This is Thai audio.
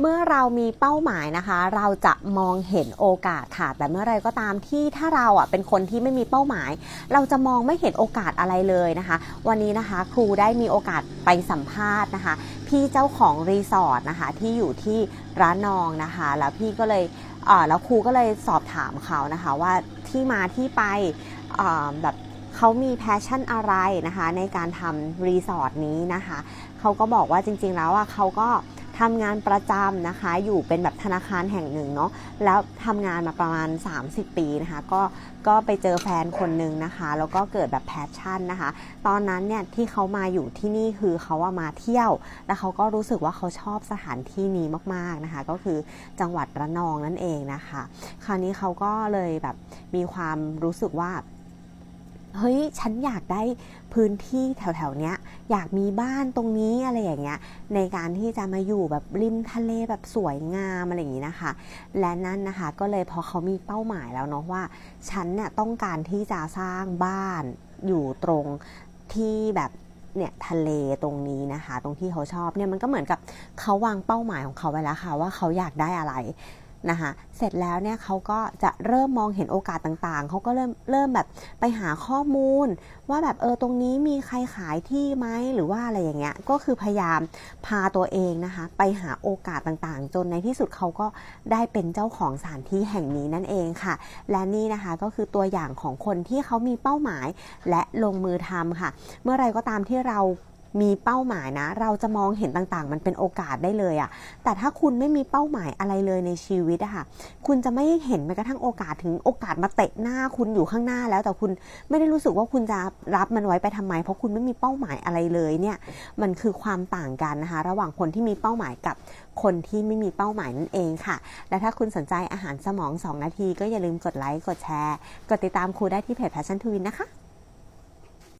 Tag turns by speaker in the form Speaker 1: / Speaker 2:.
Speaker 1: เมื่อเรามีเป้าหมายนะคะ เราจะมองเห็นโอกาสค่ะ แต่เมื่อไรก็ตามที่ถ้าเราอะเป็นคนที่ไม่มีเป้าหมาย เราจะมองไม่เห็นโอกาสอะไรเลยนะคะ วันนี้นะคะครูได้มีโอกาสไปสัมภาษณ์นะคะ พี่เจ้าของรีสอร์ทนะคะที่อยู่ที่ร้านนองนะคะ แล้วพี่ก็เลยเอ่อแล้วครูก็เลยสอบถามเขานะคะว่าที่มาที่ไปแบบเขามีแพชชั่นอะไรนะคะ ในการทำรีสอร์ทนี้นะคะเขาก็บอกว่าจริงๆแล้วอะเขาก็ ทำงานประจำนะคะ อยู่เป็นแบบธนาคารแห่งหนึ่งเนาะแล้วทำงานมาประมาณ 30 ปีนะคะ ก็ก็ไปเจอแฟนคนหนึ่งนะคะ แล้วก็เกิดแบบแพชชั่นนะคะ ตอนนั้นเนี่ยที่เขามาอยู่ที่นี่คือเขาว่ามาเที่ยว แล้วเขาก็รู้สึกว่าเขาชอบสถานที่นี้มากๆนะคะ ก็คือจังหวัดระนองนั่นเองนะคะ คราวนี้เขาก็เลยแบบมีความรู้สึกว่า ฮ้ยฉันอยากได้พื้นที่แถวๆเนี้ย อยากมีบ้านตรงนี้อะไรอย่างเงี้ยในการที่จะมาอยู่แบบริมทะเลแบบสวยงามอะไรอย่างนี้นะคะ และนั่นนะคะก็เลยพอเขามีเป้าหมายแล้วเนาะว่า ฉันเนี่ยต้องการที่จะสร้างบ้านอยู่ตรงที่แบบเนี่ยทะเลตรงนี้นะคะ ตรงที่เขาชอบเนี่ยมันก็เหมือนกับเขาวางเป้าหมายของเขาไว้แล้วค่ะ ว่าเขาอยากได้อะไร นะคะเสร็จแล้วเนี่ยเขาก็จะเริ่มมองเห็นโอกาสต่างๆ เขาก็เริ่มเริ่มแบบไปหาข้อมูล ว่าแบบเออตรงนี้มีใครขายที่ไหมหรือว่าอะไรอย่างเงี้ยก็คือพยายามพาตัวเองนะคะไปหาโอกาสต่างๆ จนในที่สุดเขาก็ได้เป็นเจ้าของสถานที่แห่งนี้นั่นเองค่ะ และนี่นะคะก็คือตัวอย่างของคนที่เขามีเป้าหมายและลงมือทำค่ะ เมื่อไรก็ตามที่เรา มีเป้าหมายนะ เราจะมองเห็นต่างๆ มันเป็นโอกาสได้เลยอะแต่ถ้าคุณไม่มีเป้าหมายอะไรเลยในชีวิตอะค่ะคุณจะไม่เห็นแม้กระทั่งโอกาสถึงโอกาสมาเตะหน้าคุณอยู่ข้างหน้าแล้วแต่คุณไม่ได้รู้สึกว่าคุณจะรับมันไว้ไปทำไม เพราะคุณไม่มีเป้าหมายอะไรเลยเนี่ยมันคือความต่างกันนะคะ ระหว่างคนที่มีเป้าหมายกับคนที่ไม่มีเป้าหมายนั่นเองค่ะ และถ้าคุณสนใจอาหารสมอง 2 นาที ก็อย่าลืมกดไลค์กดแชร์ กดติดตามครูได้ที่เพจ Passion to Win นะคะ